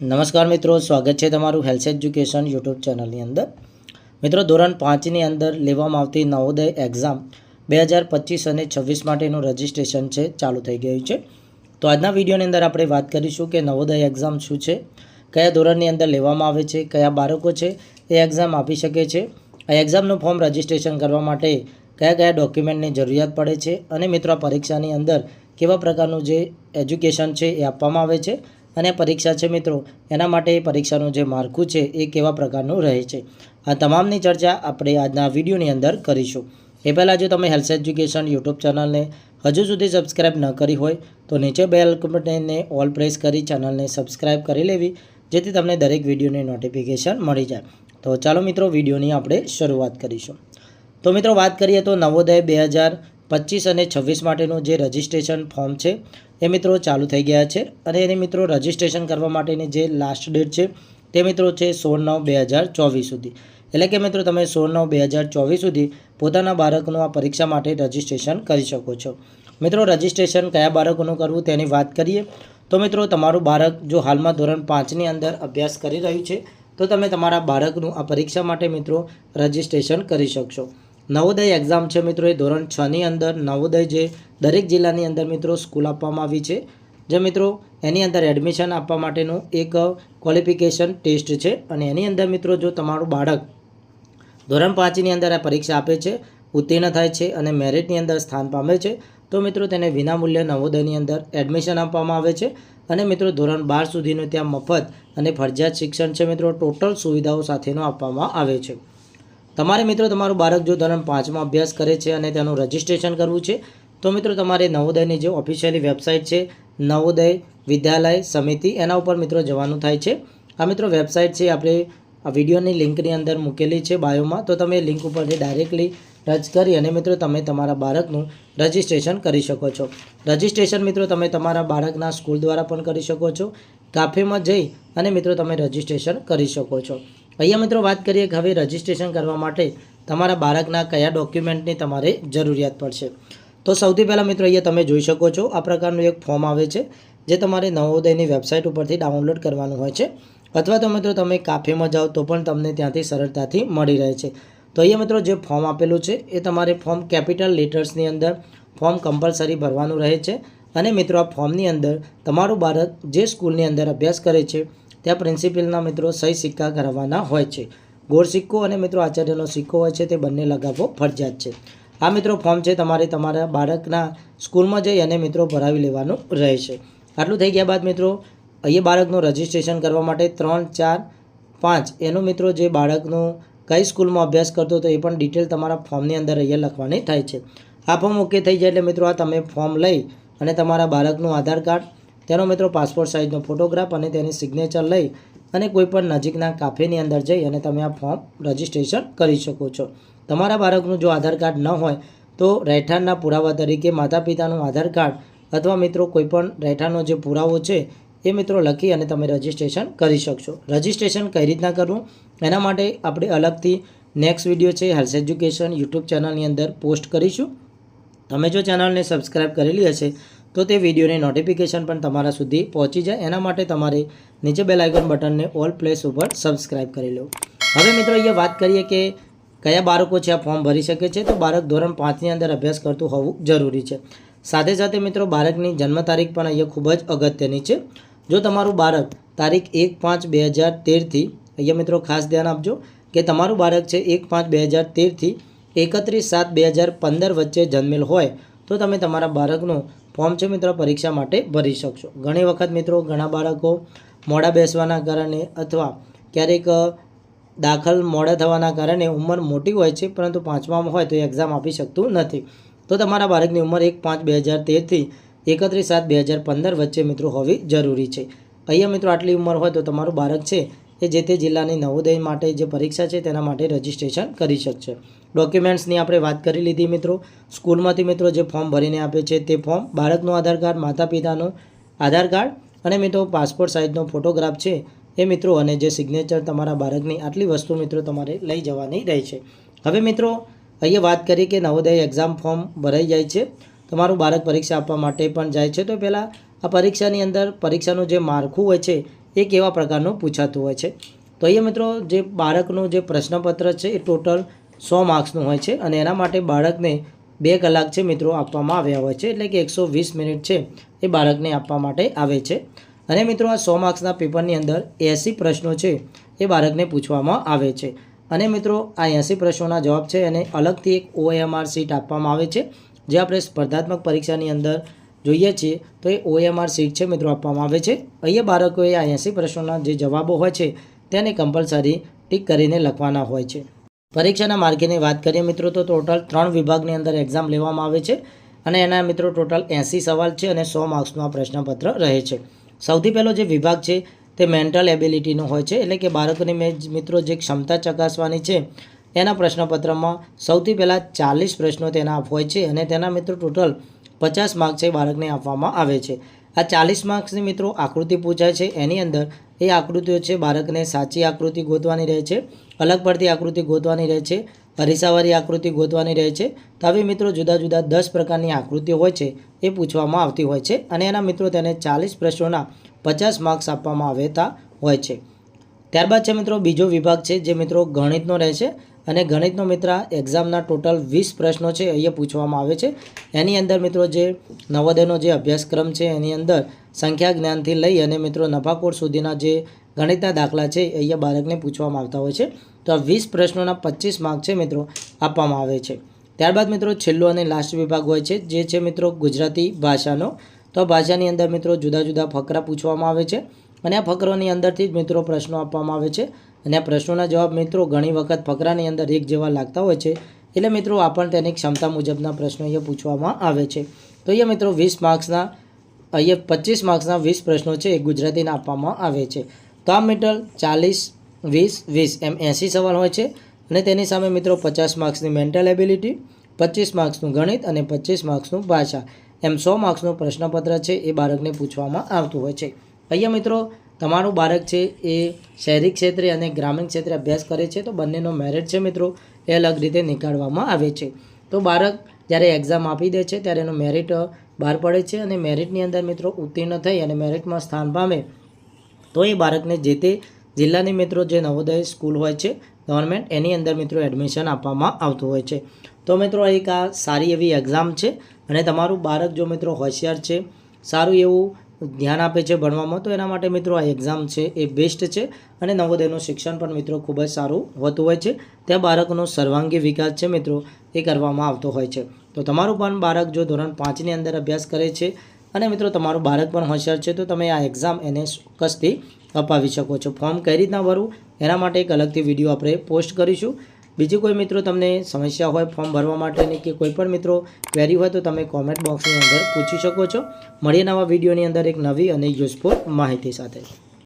નમસ્કાર મિત્રો, સ્વાગત છે તમારું હેલ્થ એજ્યુકેશન યુટ્યુબ ચેનલની અંદર. મિત્રો, ધોરણ પાંચની અંદર લેવામાં આવતી નવોદય એક્ઝામ બે હજાર પચીસ અને છવ્વીસ માટેનું રજિસ્ટ્રેશન છે, ચાલુ થઈ ગયું છે. તો આજના વિડીયોની અંદર આપણે વાત કરીશું કે નવોદય એક્ઝામ શું છે, કયા ધોરણની અંદર લેવામાં આવે છે, કયા બાળકો છે, એ એક્ઝામ આપી શકે છે, આ એક્ઝામનું ફોર્મ રજિસ્ટ્રેશન કરવા માટે કયા કયા ડોક્યુમેન્ટની જરૂરિયાત પડે છે, અને મિત્રો પરીક્ષાની અંદર કેવા પ્રકારનું જે એજ્યુકેશન છે એ આપવામાં આવે છે અને પરીક્ષા છે મિત્રો, એના માટે પરીક્ષાનું જે માળખું છે એ કેવા પ્રકારનું રહે છે? આ તમામની ચર્ચા આપણે આજના વિડીયોની અંદર કરીશું. એ પહેલાં જો તમે હેલ્થ એજ્યુકેશન યુટ્યુબ ચેનલને હજુ સુધી સબસ્ક્રાઇબ ન કરી હોય, તો નીચે બેલ બટનને ઓલ પ્રેસ કરી ચેનલને સબસ્ક્રાઇબ કરી લેવી, જેથી તમને દરેક વિડીયોની નોટિફિકેશન મળી જાય. તો ચાલો મિત્રો, વિડીયોની આપણે શરૂઆત કરીશું. તો મિત્રો, વાત કરીએ તો નવોદય બે હજાર પચીસ અને છવ્વીસ માટેનું જે રજિસ્ટ્રેશન ફોર્મ છે એ મિત્રો ચાલુ થઈ ગયા છે અને એની મિત્રો રજિસ્ટ્રેશન કરવા માટેની જે લાસ્ટ ડેટ છે તે મિત્રો છે સોળ નવ બે હજાર ચોવીસ સુધી. એટલે કે મિત્રો તમે સોળ નવ બે હજાર ચોવીસ સુધી પોતાના બાળકનું આ પરીક્ષા માટે રજિસ્ટ્રેશન કરી શકો છો. મિત્રો રજિસ્ટ્રેશન કયા બાળકોનું કરવું તેની વાત કરીએ. તો મિત્રો તમારું બાળક જો હાલમાં ધોરણ પાંચની અંદર અભ્યાસ કરી રહ્યું છે, તો તમે તમારા બાળકનું આ પરીક્ષા માટે મિત્રો રજિસ્ટ્રેશન કરી શકશો. નવોદય એક્ઝામ છે મિત્રો, એ ધોરણ છની અંદર. નવોદય જે દરેક જિલ્લાની અંદર મિત્રો સ્કૂલ આપવામાં આવી છે. જે મિત્રો, એની અંદર એડમિશન આપવા માટેનું એક ક્વોલિફિકેશન ટેસ્ટ છે. અને એની અંદર મિત્રો, જો તમારું બાળક ધોરણ પાંચની અંદર આ પરીક્ષા આપે છે, ઉત્તીર્ણ થાય છે અને મેરિટની અંદર સ્થાન પામે છે, તો મિત્રો તેને વિનામૂલ્યે નવોદયની અંદર એડમિશન આપવામાં આવે છે. અને મિત્રો, ધોરણ બાર સુધીનું ત્યાં મફત અને ફરજિયાત શિક્ષણ છે મિત્રો. ટોટલ સુવિધાઓ સાથેનું આપવામાં આવે છે. તમારે મિત્રો તમારું બાળક જો ધોરણ પાંચમાં અભ્યાસ કરે છે અને તેનું રજિસ્ટ્રેશન કરવું છે, તો મિત્રો તમારે નવોદયની જે ઓફિશિયલી વેબસાઇટ છે, નવોદય વિદ્યાલય સમિતિ, એના ઉપર મિત્રો જવાનું થાય છે. આ મિત્રો વેબસાઇટ છે, આપણે આ વિડીયોની લિંકની અંદર મૂકેલી છે બાયોમાં, તો તમે લિંક ઉપરથી ડાયરેક્ટલી ટચ કરી અને મિત્રો તમે તમારા બાળકનું રજિસ્ટ્રેશન કરી શકો છો. રજિસ્ટ્રેશન મિત્રો તમે તમારા બાળકના સ્કૂલ દ્વારા પણ કરી શકો છો કાફેમાં જઈ અને મિત્રો તમે રજિસ્ટ્રેશન કરી શકો છો. અહીંયા મિત્રો, વાત કરીએ કે હવે રજિસ્ટ્રેશન કરવા માટે તમારા બાળકના કયા ડોક્યુમેન્ટની તમારે જરૂરિયાત પડશે. તો સૌથી પહેલાં મિત્રો, અહીંયા તમે જોઈ શકો છો, આ પ્રકારનું એક ફોર્મ આવે છે, જે તમારે નવોદયની વેબસાઇટ ઉપરથી ડાઉનલોડ કરવાનું હોય છે. અથવા તો મિત્રો, તમે કાફેમાં જાઓ તો પણ તમને ત્યાંથી સરળતાથી મળી રહે છે. તો અહીંયા મિત્રો, જે ફોર્મ આપેલું છે, એ તમારે ફોર્મ કેપિટલ લેટર્સની અંદર ફોર્મ કમ્પલસરી ભરવાનું રહે છે. અને મિત્રો, આ ફોર્મની અંદર તમારું બાળક જે સ્કૂલની અંદર અભ્યાસ કરે છે ત્યાં પ્રિન્સિપલના મિત્રો સહી સિક્કા કરાવવાના હોય છે. ગોળ સિક્કો અને મિત્રો આચાર્યનો સિક્કો હોય છે તે બંને લગાવવો ફરજિયાત છે. આ મિત્રો ફોર્મ છે તમારે તમારા બાળકના સ્કૂલમાં જઈ અને મિત્રો ભરાવી લેવાનું રહેશે. આટલું થઈ ગયા બાદ મિત્રો, અહીંયા બાળકનું રજિસ્ટ્રેશન કરવા માટે ત્રણ, ચાર, પાંચ એનું મિત્રો જે બાળકનું કઈ સ્કૂલમાં અભ્યાસ કરતો હતો એ પણ ડિટેલ તમારા ફોર્મની અંદર અહીંયા લખવાની થાય છે. આ ફોર્મ ઓકે થઈ જાય એટલે મિત્રો આ તમે ફોર્મ લઈ અને તમારા બાળકનું આધાર કાર્ડ તેનો મિત્રો પાસપોર્ટ સાઇઝનો ફોટોગ્રાફ અને તેની સિગ્નેચર લઈ અને કોઈપણ નજીકના કાફેની અંદર જઈ અને તમે આ ફોર્મ રજિસ્ટ્રેશન કરી શકો છો. તમારા બાળકનું જો આધાર કાર્ડ ન હોય, તો રહેઠાણના પુરાવા તરીકે માતા પિતાનું આધાર કાર્ડ અથવા મિત્રો કોઈપણ રહેઠાણનો જે પુરાવો છે, એ મિત્રો લખી અને તમે રજિસ્ટ્રેશન કરી શકશો. રજિસ્ટ્રેશન કઈ રીતના કરવું? એના માટે આપણે અલગથી નેક્સ્ટ વીડિયો છે હેલ્થ એજ્યુકેશન યુટ્યુબ ચેનલની અંદર પોસ્ટ કરીશું. તમે જો ચેનલને સબસ્ક્રાઈબ કરેલી હશે તો તે વિડીયોની નોટિફિકેશન પણ તમારા સુધી પહોંચી જાય. એના માટે તમારે નીચે બેલ આઇકન બટનને ઓલ પ્લેસ ઉપર સબસ્ક્રાઇબ કરી લો. હવે મિત્રો અહીંયા વાત કરીએ કે કયા બાળકો છે આ ફોર્મ ભરી શકે છે? તો બાળક ધોરણ પાંચની અંદર અભ્યાસ કરતું હોવું જરૂરી છે. સાથે સાથે મિત્રો બાળકની જન્મ તારીખ પણ અહીંયા ખૂબ જ અગત્યની છે. જો તમારું બાળક તારીખ એક પાંચ બે હજાર તેરથી અહીંયા મિત્રો ખાસ ધ્યાન આપજો કે તમારું બાળક છે એક પાંચ બે હજાર તેરથી એકત્રીસ સાત બે હજાર પંદર વચ્ચે જન્મેલ હોય તો તમે તમારા બાળકનું ફોર્મ છે મિત્રો પરીક્ષા માટે ભરી શકશો. ઘણી વખત મિત્રો ઘણા બાળકો મોડા બેસવાના કારણે અથવા ક્યારેક દાખલ મોડા થવાના કારણે ઉંમર મોટી હોય છે, પરંતુ પાંચમામાં હોય તો એક્ઝામ આપી શકતું નથી. તો તમારા બાળકની ઉંમર એક પાંચ બે હજાર તેરથી એકત્રીસ સાત બે હજાર પંદર વચ્ચે મિત્રો હોવી જરૂરી છે. અહીંયા મિત્રો આટલી ઉંમર હોય તો તમારું બાળક છે એ જે તે જિલ્લાની નવોદય માટે જે પરીક્ષા છે તેના માટે રજિસ્ટ્રેશન કરી શકશે. ડોક્યુમેન્ટ્સની આપણે વાત કરી લીધી મિત્રો. સ્કૂલમાંથી મિત્રો જે ફોર્મ ભરીને આપે છે તે ફોર્મ બાળકનું આધાર કાર્ડ માતા પિતાનું આધાર કાર્ડ અને મિત્રો પાસપોર્ટ સાઇઝનો ફોટોગ્રાફ છે એ મિત્રો અને જે સિગ્નેચર તમારા બાળકની આટલી વસ્તુ મિત્રો તમારે લઈ જવાની રહે છે. હવે મિત્રો, અહીંયા વાત કરી કે નવોદય એક્ઝામ ફોર્મ ભરાઈ જાય છે. તમારું બાળક પરીક્ષા આપવા માટે પણ જાય છે. તો પહેલાં આ પરીક્ષાની અંદર પરીક્ષાનું જે માળખું હોય છે એ કેવા પ્રકારનું પૂછાતું હોય છે. તો અહીંયા મિત્રો જે બાળકનું જે પ્રશ્નપત્ર છે એ ટોટલ સો માર્ક્સનું હોય છે અને એના માટે બાળકને બે કલાક છે મિત્રો આપવામાં આવ્યા હોય છે. એટલે કે એકસો વીસ મિનિટ છે એ બાળકને આપવા માટે આવે છે. અને મિત્રો આ સો માર્ક્સના પેપરની અંદર એંસી પ્રશ્નો છે એ બાળકને પૂછવામાં આવે છે. અને મિત્રો આ એંસી પ્રશ્નોના જવાબ છે એને અલગથી એક ઓએમઆર સીટ આપવામાં આવે છે, જે આપણે સ્પર્ધાત્મક પરીક્ષાની અંદર જોઈએ છીએ તો એ ઓએમઆર સીટ છે મિત્રો આપવામાં આવે છે. અહીંયા બાળકોએ આ એંસી પ્રશ્નોના જે જવાબો હોય છે, તેને કમ્પલસરી ટીક કરીને લખવાના હોય છે. પરીક્ષાના માર્કેની વાત કરીએ મિત્રો, તો ટોટલ ત્રણ વિભાગની અંદર એક્ઝામ લેવામાં આવે છે અને એના મિત્રો ટોટલ એંસી સવાલ છે અને સો માર્ક્સનું આ પ્રશ્નપત્ર રહે છે. સૌથી પહેલો જે વિભાગ છે, તે મેન્ટલ એબિલિટીનો હોય છે, એટલે કે બાળકોની મેં મિત્રો જે ક્ષમતા ચકાસવાની છે, એના પ્રશ્નપત્રમાં સૌથી પહેલાં ચાલીસ પ્રશ્નો તેના હોય છે અને તેના મિત્રો ટોટલ પચાસ માર્ક છે બાળકને આપવામાં આવે છે. આ ચાલીસ માર્ક્સની મિત્રો આકૃતિ પૂછાય છે. એની અંદર એ આકૃતિઓ છે બાળકને સાચી આકૃતિ ગોતવાની રહે છે, અલગ પડતી આકૃતિ ગોતવાની રહે છે, અરીસાવાળી આકૃતિ ગોતવાની રહે છે. તો આવી મિત્રો જુદા જુદા દસ પ્રકારની આકૃતિઓ હોય છે એ પૂછવામાં આવતી હોય છે અને એના મિત્રો તેને ચાલીસ પ્રશ્નોના પચાસ માર્ક્સ આપવામાં આવતા હોય છે. ત્યારબાદ છે મિત્રો બીજો વિભાગ છે જે મિત્રો ગણિતનો રહે છે. અને ગણિતનો મિત્ર એક્ઝામના ટોટલ વીસ પ્રશ્નો છે, અહીંયા પૂછવામાં આવે છે. એની અંદર મિત્રો જે નવોદયનો જે અભ્યાસક્રમ છે, એની અંદર સંખ્યા જ્ઞાનથી લઈ અને મિત્રો નફાકોટ સુધીના જે ગણિતના દાખલા છે, અહીંયા બાળકને પૂછવામાં આવતા હોય છે. તો આ વીસ પ્રશ્નોના પચીસ માર્ક છે મિત્રો આપવામાં આવે છે. ત્યારબાદ મિત્રો છેલ્લો અને લાસ્ટ વિભાગ હોય છે, જે છે મિત્રો ગુજરાતી ભાષાનો. તો ભાષાની અંદર મિત્રો જુદા જુદા ફકરા પૂછવામાં આવે છે અને આ ફકરોની અંદરથી જ મિત્રો પ્રશ્નો આપવામાં આવે છે. અને આ પ્રશ્નોના જવાબ મિત્રો ઘણી વખત ફકરાની અંદર એક જેવા લાગતા હોય છે. એટલે મિત્રો આપણને તેની ક્ષમતા મુજબના પ્રશ્નો અહીંયા પૂછવામાં આવે છે. તો અહીંયા મિત્રો વીસ માર્ક્સના, અહીંયા પચીસ માર્ક્સના વીસ પ્રશ્નો છે એ ગુજરાતીના આપવામાં આવે છે. તો આ મીટર ચાલીસ, વીસ વીસ એમ એંસી સવાલ હોય છે અને તેની સામે મિત્રો પચાસ માર્ક્સની મેન્ટલ એબિલિટી, પચીસ માર્ક્સનું ગણિત અને પચીસ માર્ક્સનું ભાષા. એમ સો માર્ક્સનું પ્રશ્નપત્ર છે એ બાળકને પૂછવામાં આવતું હોય છે. અહીંયા મિત્રો તમારું બાળક છે એ શહેરી ક્ષેત્રે અને ગ્રામીણ ક્ષેત્રે અભ્યાસ કરે છે, તો બંનેનો મેરિટ છે મિત્રો, એ અલગ રીતે નીકાળવામાં આવે છે. તો બાળક જ્યારે એક્ઝામ આપી દે છે, ત્યારે એનું મેરિટ બહાર પડે છે અને મેરિટની અંદર મિત્રો ઉત્તીર્ણ થઈ અને મેરિટમાં સ્થાન પામે, તો એ બાળકને જે તે જિલ્લાની મિત્રો જે નવોદય સ્કૂલ હોય છે, ગવર્મેન્ટ, એની અંદર મિત્રો એડમિશન આપવામાં આવતું હોય છે. તો મિત્રો એક આ સારી એવી એક્ઝામ છે અને તમારું બાળક જો મિત્રો હોશિયાર છે, સારું એવું ધ્યાન આપે છે ભણવામાં, તો એના માટે મિત્રો આ એક્ઝામ છે, એ બેસ્ટ છે. અને નવોદયનું શિક્ષણ પણ મિત્રો ખૂબ જ સારું હોતું હોય છે. ત્યાં બાળકનો સર્વાંગી વિકાસ છે મિત્રો, એ કરવામાં આવતો હોય છે. તો તમારું પણ બાળક જો ધોરણ પાંચની અંદર અભ્યાસ કરે છે અને મિત્રો તમારું બાળક પણ હોશિયાર છે, તો તમે આ એક્ઝામ એને ચોક્કસથી અપાવી શકો છો. ફોર્મ કઈ રીતના ભરવું, એના માટે એક અલગથી વીડિયો આપણે પોસ્ટ કરીશું. બીજી કોઈ મિત્રો તમને સમસ્યા હોય ફોર્મ ભરવા માટેની કે કોઈ પણ મિત્રો ક્વેરી હોય તો તમે કોમેન્ટ બોક્સની અંદર પૂછી શકો છો. મળીએ નવા વિડીયોની અંદર એક નવી અને યુઝફુલ માહિતી સાથે.